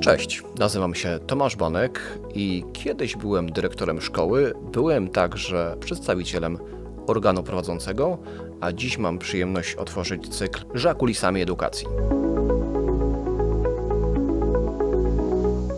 Cześć, nazywam się Tomasz Bonek i kiedyś byłem dyrektorem szkoły, byłem także przedstawicielem organu prowadzącego, a dziś mam przyjemność otworzyć cykl Za kulisami edukacji.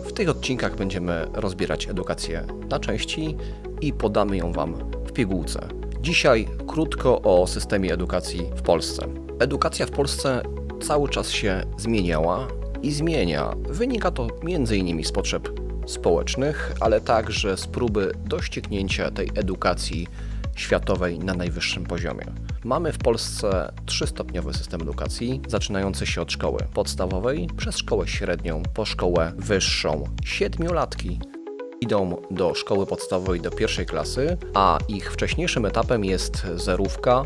W tych odcinkach będziemy rozbierać edukację na części i podamy ją Wam w pigułce. Dzisiaj krótko o systemie edukacji w Polsce. Edukacja w Polsce cały czas się zmieniała i zmienia. Wynika to m.in. z potrzeb społecznych, ale także z próby doścignięcia tej edukacji światowej na najwyższym poziomie. Mamy w Polsce trzystopniowy system edukacji, zaczynający się od szkoły podstawowej, przez szkołę średnią, po szkołę wyższą. Siedmiolatki idą do szkoły podstawowej do pierwszej klasy, a ich wcześniejszym etapem jest zerówka,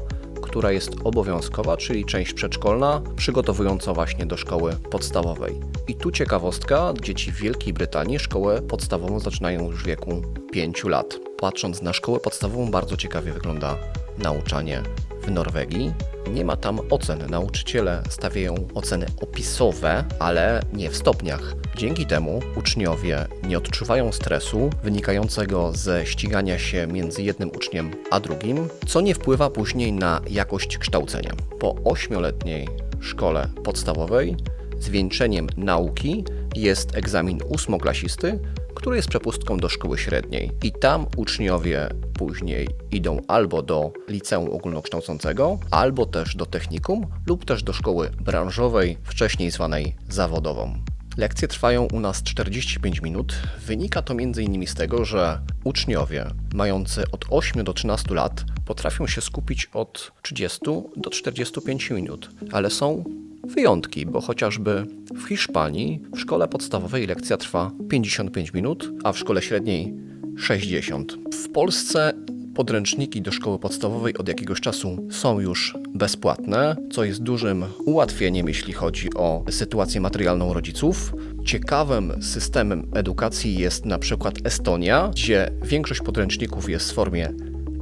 która jest obowiązkowa, czyli część przedszkolna, przygotowująca właśnie do szkoły podstawowej. I tu ciekawostka, dzieci w Wielkiej Brytanii szkołę podstawową zaczynają już w wieku 5 lat. Patrząc na szkołę podstawową, bardzo ciekawie wygląda nauczanie w Norwegii. Nie ma tam ocen. Nauczyciele stawiają oceny opisowe, ale nie w stopniach. Dzięki temu uczniowie nie odczuwają stresu wynikającego ze ścigania się między jednym uczniem a drugim, co nie wpływa później na jakość kształcenia. Po ośmioletniej szkole podstawowej zwieńczeniem nauki jest egzamin ósmoklasisty, który jest przepustką do szkoły średniej. I tam uczniowie później idą albo do liceum ogólnokształcącego, albo też do technikum, lub też do szkoły branżowej, wcześniej zwanej zawodową. Lekcje trwają u nas 45 minut. Wynika to m.in. z tego, że uczniowie mający od 8 do 13 lat potrafią się skupić od 30 do 45 minut, ale są wyjątki, bo chociażby w Hiszpanii w szkole podstawowej lekcja trwa 55 minut, a w szkole średniej 60. W Polsce podręczniki do szkoły podstawowej od jakiegoś czasu są już bezpłatne, co jest dużym ułatwieniem, jeśli chodzi o sytuację materialną rodziców. Ciekawym systemem edukacji jest na przykład Estonia, gdzie większość podręczników jest w formie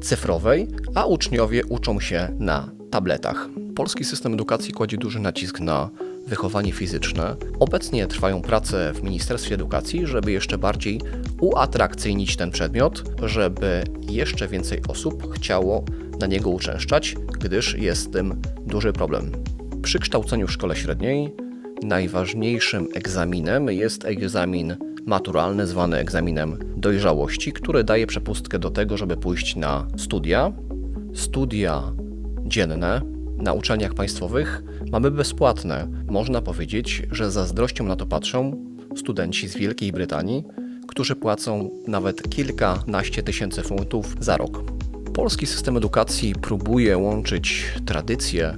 cyfrowej, a uczniowie uczą się na tabletach. Polski system edukacji kładzie duży nacisk na wychowanie fizyczne. Obecnie trwają prace w Ministerstwie Edukacji, żeby jeszcze bardziej uatrakcyjnić ten przedmiot, żeby jeszcze więcej osób chciało na niego uczęszczać, gdyż jest z tym duży problem. Przy kształceniu w szkole średniej najważniejszym egzaminem jest egzamin maturalny, zwany egzaminem dojrzałości, który daje przepustkę do tego, żeby pójść na studia. Studia dzienne na uczelniach państwowych mamy bezpłatne. Można powiedzieć, że zazdrością na to patrzą studenci z Wielkiej Brytanii, którzy płacą nawet kilkanaście tysięcy funtów za rok. Polski system edukacji próbuje łączyć tradycję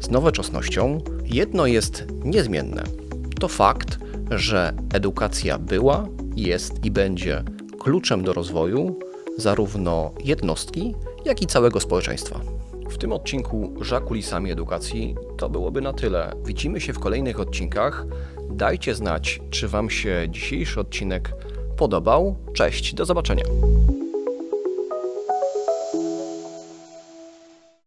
z nowoczesnością. Jedno jest niezmienne. To fakt, że edukacja była, jest i będzie kluczem do rozwoju zarówno jednostki, jak i całego społeczeństwa. W tym odcinku Za kulisami edukacji to byłoby na tyle. Widzimy się w kolejnych odcinkach. Dajcie znać, czy Wam się dzisiejszy odcinek podobał. Cześć, do zobaczenia.